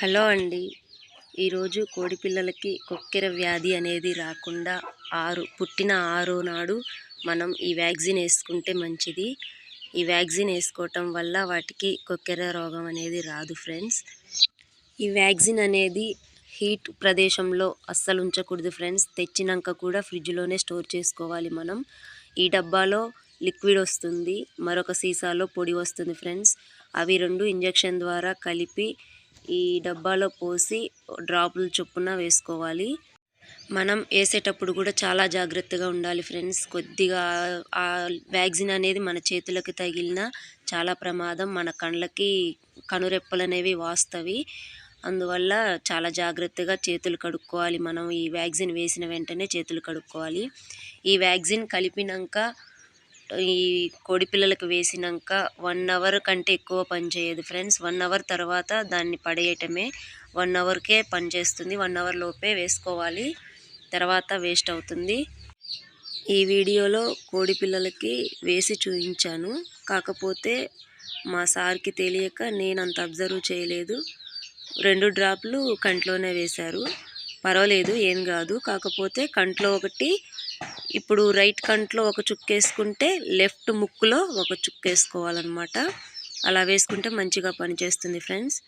Hello అండి. ఈరోజు కోడిపిల్లలకి కొక్కెర వ్యాధి అనేది రాకుండా ఆరు పుట్టిన ఆరో నాడు మనం ఈ వ్యాక్సిన్ వేసుకుంటే మంచిది. ఈ వ్యాక్సిన్ వేసుకోవటం వల్ల వాటికి కొక్కెర రోగం అనేది రాదు ఫ్రెండ్స్. ఈ వ్యాక్సిన్ అనేది హీట్ ప్రదేశంలో అస్సలు ఉంచకూడదు ఫ్రెండ్స్. తెచ్చినాక కూడా ఫ్రిడ్జ్లోనే స్టోర్ చేసుకోవాలి మనం. ఈ డబ్బాలో లిక్విడ్ వస్తుంది మరొక సీసాలో పొడి వస్తుంది ఫ్రెండ్స్. అవి రెండు ఇంజెక్షన్ ద్వారా కలిపి ఈ డబ్బాలో పోసి డ్రాపుల చొప్పున వేసుకోవాలి. మనం వేసేటప్పుడు కూడా చాలా జాగ్రత్తగా ఉండాలి ఫ్రెండ్స్. కొద్దిగా ఆ వ్యాక్సిన్ అనేది మన చేతులకు తగిలిన చాలా ప్రమాదం. మన కళ్ళకి కనురెప్పలు అనేవి వాస్తవి. అందువల్ల చాలా జాగ్రత్తగా చేతులు కడుక్కోవాలి మనం. ఈ వ్యాక్సిన్ వేసిన వెంటనే చేతులు కడుక్కోవాలి. ఈ వ్యాక్సిన్ కలిపినాక ఈ కోడి పిల్లలకు వేసినాక వన్ అవర్ కంటే ఎక్కువ పనిచేయదు ఫ్రెండ్స్. వన్ అవర్ తర్వాత దాన్ని పడేయటమే. వన్ అవర్కే పనిచేస్తుంది వన్ అవర్ లోపే వేసుకోవాలి. తర్వాత వేస్ట్ అవుతుంది. ఈ వీడియోలో కోడి పిల్లలకి వేసి చూపించాను. కాకపోతే మా సార్కి తెలియక నేను అంత అబ్జర్వ్ చేయలేదు. రెండు డ్రాప్లు కంట్లోనే వేశారు. పర్వాలేదు ఏం కాదు. కాకపోతే కంట్లో ఒకటి ఇప్పుడు రైట్ కంట్లో ఒక చుక్క వేసుకుంటే లెఫ్ట్ ముక్కులో ఒక చుక్కేసుకోవాలన్నమాట. అలా వేసుకుంటే మంచిగా పనిచేస్తుంది ఫ్రెండ్స్.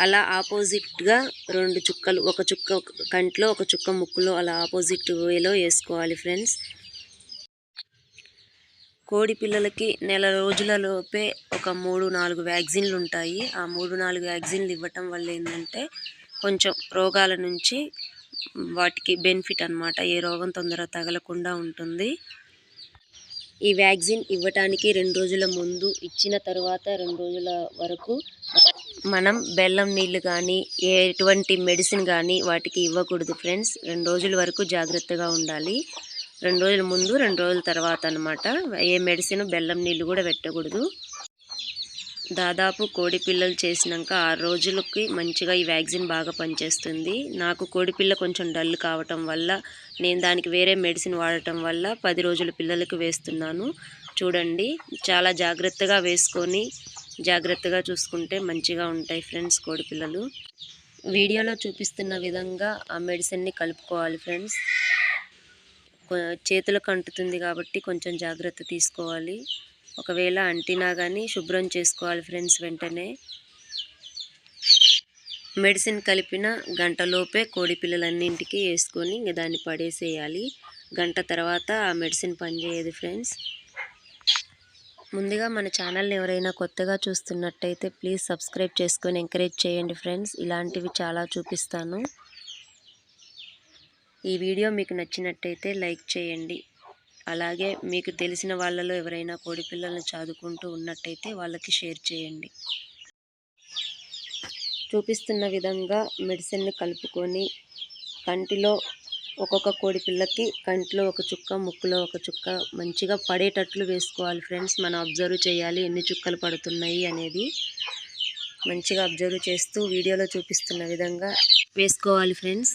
అలా ఆపోజిట్గా రెండు చుక్కలు ఒక చుక్క కంట్లో ఒక చుక్క ముక్కులో అలా ఆపోజిట్ వేలో వేసుకోవాలి ఫ్రెండ్స్. కోడి పిల్లలకి నెల రోజులలోపే ఒక మూడు నాలుగు వ్యాక్సిన్లు ఉంటాయి ఆ మూడు నాలుగు వ్యాక్సిన్లు ఇవ్వటం వల్ల ఏంటంటే కొంచెం రోగాల నుంచి వాటికి బెనిఫిట్ అనమాట ఏ రోగం తొందర తగలకుండా ఉంటుంది. ఈ వ్యాక్సిన్ ఇవ్వటానికి రెండు రోజుల ముందు ఇచ్చిన తర్వాత రెండు రోజుల వరకు మనం బెల్లం నీళ్ళు కానీ ఎటువంటి మెడిసిన్ కానీ వాటికి ఇవ్వకూడదు ఫ్రెండ్స్. రెండు రోజుల వరకు జాగ్రత్తగా ఉండాలి. రెండు రోజుల ముందు రెండు రోజుల తర్వాత అనమాట ఏ మెడిసిన్ బెల్లం నీళ్ళు కూడా పెట్టకూడదు. దాదాపు కోడి పిల్లలు చేసినాక ఆరు రోజులకి మంచిగా ఈ వ్యాక్సిన్ బాగా పనిచేస్తుంది. నాకు కోడి పిల్ల కొంచెం డల్ కావటం వల్ల నేను దానికి వేరే మెడిసిన్ వాడటం వల్ల పది రోజుల పిల్లలకు వేస్తున్నాను. చూడండి చాలా జాగ్రత్తగా వేసుకొని జాగ్రత్తగా చూసుకుంటే మంచిగా ఉంటాయి ఫ్రెండ్స్ కోడి పిల్లలు. వీడియోలో చూపిస్తున్న విధంగా ఆ మెడిసిన్ని కలుపుకోవాలి ఫ్రెండ్స్. చేతులకు అంటుతుంది కాబట్టి కొంచెం జాగ్రత్త తీసుకోవాలి. ఒకవేళ అంటినా కానీ శుభ్రం చేసుకోవాలి ఫ్రెండ్స్ వెంటనే. మెడిసిన్ కలిపిన గంటలోపే కోడి పిల్లలన్నింటికి వేసుకొని ఇంక దాన్ని పడేసేయాలి. గంట తర్వాత ఆ మెడిసిన్ పనిచేయదు ఫ్రెండ్స్. ముందుగా మన ఛానల్ని ఎవరైనా కొత్తగా చూస్తున్నట్టయితే ప్లీజ్ సబ్స్క్రైబ్ చేసుకొని ఎంకరేజ్ చేయండి ఫ్రెండ్స్. ఇలాంటివి చాలా చూపిస్తాను. ఈ వీడియో మీకు నచ్చినట్టయితే లైక్ చేయండి. అలాగే మీకు తెలిసిన వాళ్ళలో ఎవరైనా కోడిపిల్లలను చదువుకుంటూ ఉన్నట్టయితే వాళ్ళకి షేర్ చేయండి. చూపిస్తున్న విధంగా మెడిసిన్ని కలుపుకొని కంటిలో ఒక్కొక్క కోడి పిల్లకి కంటిలో ఒక చుక్క ముక్కులో ఒక చుక్క మంచిగా పడేటట్లు వేసుకోవాలి ఫ్రెండ్స్. మనం అబ్జర్వ్ చేయాలి ఎన్ని చుక్కలు పడుతున్నాయి అనేది. మంచిగా అబ్జర్వ్ చేస్తూ వీడియోలో చూపిస్తున్న విధంగా వేసుకోవాలి ఫ్రెండ్స్.